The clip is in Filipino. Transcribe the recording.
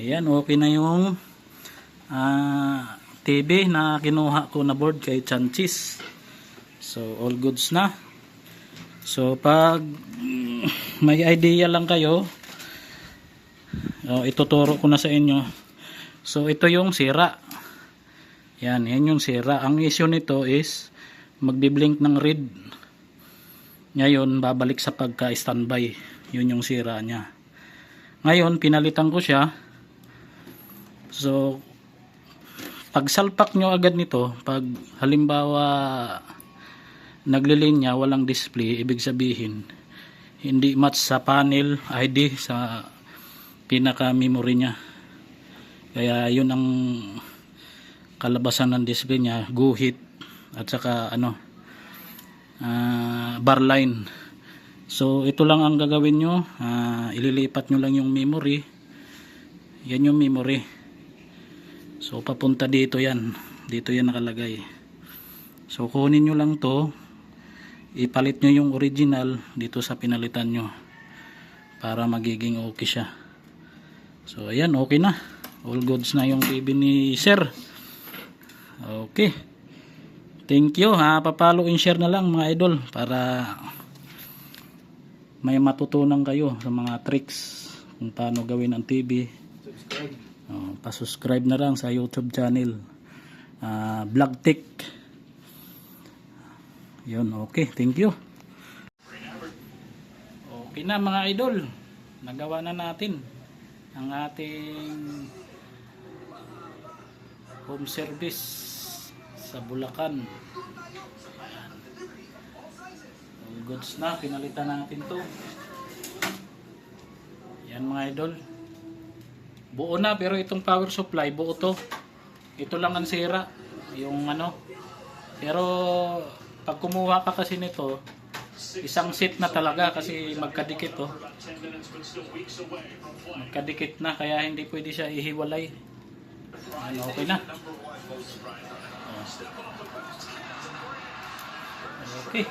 Ayan, okay na yung ah, TV na kinuha ko na board kay Chanchis. So, all goods na. So, pag mm, may idea lang kayo, oh, ituturo ko na sa inyo. So, ito yung sira. Yan, yan yung sira. Ang issue nito is magbiblink ng red. Ngayon, babalik sa pagka-standby. Yun yung sira niya. Ngayon, pinalitan ko siya. So, pag salpak nyo agad nito, pag halimbawa naglilinya, walang display, ibig sabihin, hindi match sa panel ID sa pinaka memory niya. Kaya yun ang kalabasan ng display niya, guhit at saka ano, ah, bar line. So ito lang ang gagawin nyo, Ah, ililipat nyo lang yung memory. Yan yung memory. So papunta dito yan. Dito yan nakalagay. So kunin nyo lang to. Ipalit nyo yung original dito sa pinalitan nyo. Para magiging okay siya. So ayan, okay na. All goods na yung TV ni Sir. Okay. Thank you ha. Papalo and share na lang mga idol para may matutunan kayo sa mga tricks kung paano gawin ang TV. Subscribe. Oh, pa-subscribe na lang sa YouTube channel. Ah, Vlogtech. Yun, okay. Thank you. Okay na mga idol. Nagawa na natin ang ating home service sa Bulacan. All goods na. Pinalitan natin to. Yan mga idol. Buo na pero itong power supply buo to. Ito lang ang sira. Yung ano. Pero pag kumuha ka kasi nito, isang set na talaga kasi magkadikit oh. Magkadikit na kaya hindi pwede siya ihiwalay. Ano, okay na. Okay.